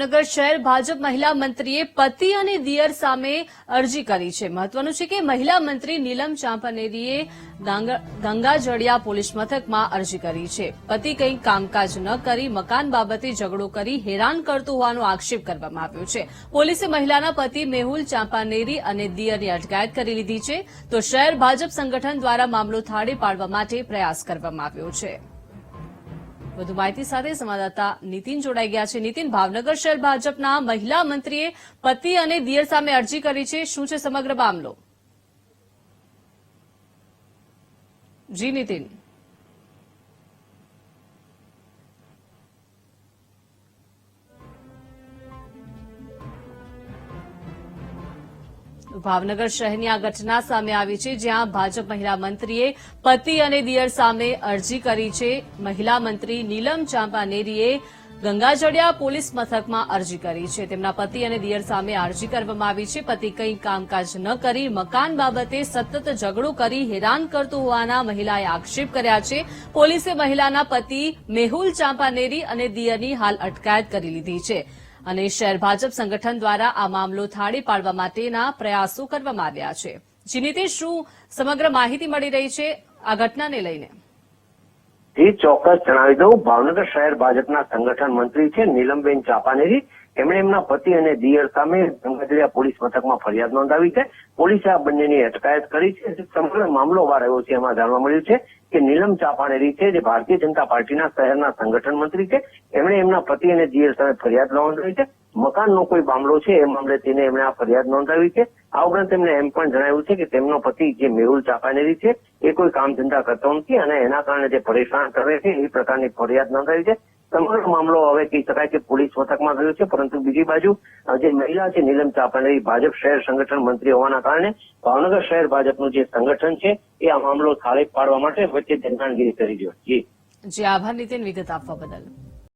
ભાવનગર શહેર ભાજપ મહિલા મંત્રીએ પતિ અને દિયર સામે અરજી કરી છે. મહત્વનું છે કે મહિલા મંત્રી નીલમ ચાંપાનેરીએ ગાંગ- ગંગાજળિયા પોલીસ મથકમાં અરજી કરી છે. પતિ કંઈ કામકાજ ન કરી, મકાન બાબતે ઝઘડો કરી હેરાન કરતો હોવાનો આક્ષેપ કરવામાં આવ્યો છે. પોલીસે મહિલાના પતિ મેહુલ ચાંપાનેરી અને દિયરની અટકાયત કરી લીધી છે. તો શહેર ભાજપ સંગઠન દ્વારા મામલો થાળે પાડવા માટે પ્રયાસ કરવામાં આવ્યો છે. વધુ માહિતી સાથે સંવાદદાતા નીતિન જોડાઈ ગયા છે. નીતિન, ભાવનગર શહેર ભાજપના મહિલા મંત્રીએ પતિ અને દિયર સામે અરજી કરી છે. શું છે સમગ્ર મામલો? જી, નીતિન. ભાવનગર શહેરની આ ઘટના સામે આવી છે, જ્યાં ભાજપ મહિલા મંત્રીએ પતિ અને દિયર સામે અરજી કરી છે. મહિલા મંત્રી નીલમ ચાંપાનેરીએ ગંગાજળિયા પોલીસ મથકમાં અરજી કરી છે. તેમના પતિ અને દિયર સામે અરજી કરવામાં આવી છે. પતિ કંઈ કામકાજ ન કરી, મકાન બાબતે સતત ઝઘડો કરી હેરાન કરતો હોવાના મહિલાએ આક્ષેપ કર્યા છે. પોલીસે મહિલાના પતિ મેહુલ ચાંપાનેરી અને દિયરની હાલ અટકાયત કરી લીધી છે. અને શહેર ભાજપ સંગઠન દ્વારા આ મામલો થાળે પાડવા માટેના પ્રયાસો કરવામાં આવ્યા છે. જીનીતે શું સમગ્ર માહિતી મળી રહી છે આ ઘટનાને લઈને? એ ચોક્કસ જણાવી દઉં. ભાવનગર શહેર ભાજપના સંગઠન મંત્રી છે નીલમબેન ચાપાનેરી. એમણે એમના પતિ અને દિયર સામે ગંગાજળિયા પોલીસ મથકમાં ફરિયાદ નોંધાવી છે. પોલીસે આ બંનેની અટકાયત કરી છે. સમગ્ર મામલો વાર આવ્યો છે એમાં જાણવા મળ્યું છે કે નીલમ ચાપાણેરી છે, જે ભારતીય જનતા પાર્ટીના શહેરના સંગઠન મંત્રી છે. એમણે એમના પતિ અને દિયર સામે ફરિયાદ નોંધાવી છે. મકાનનો કોઈ મામલો છે એ મામલે તેને એમણે આ ફરિયાદ નોંધાવી છે. આ ઉપરાંત તેમણે એમ પણ જણાવ્યું છે કે તેમનો પતિ જે મેહુલ ચાપાનેરી છે, એ કોઈ કામ ધંધા કરતો નથી અને એના કારણે જે પરેશાન કરે છે, એ પ્રકારની ફરિયાદ નોંધાવી છે. સમગ્ર મામલો હવે કહી શકાય કે પોલીસ મથકમાં ગયો છે, પરંતુ બીજી બાજુ જે મહિલા છે, નીલમ ચાપાનેરી ભાજપ શહેર સંગઠન મંત્રી હોવાના કારણે ભાવનગર શહેર ભાજપનું જે સંગઠન છે, એ આ મામલો થાળે પાડવા માટે વચ્ચે ધ્યાનગીરી કરી રહ્યો છે. જી. આભાર નીતિન વિગત આપવા બદલ.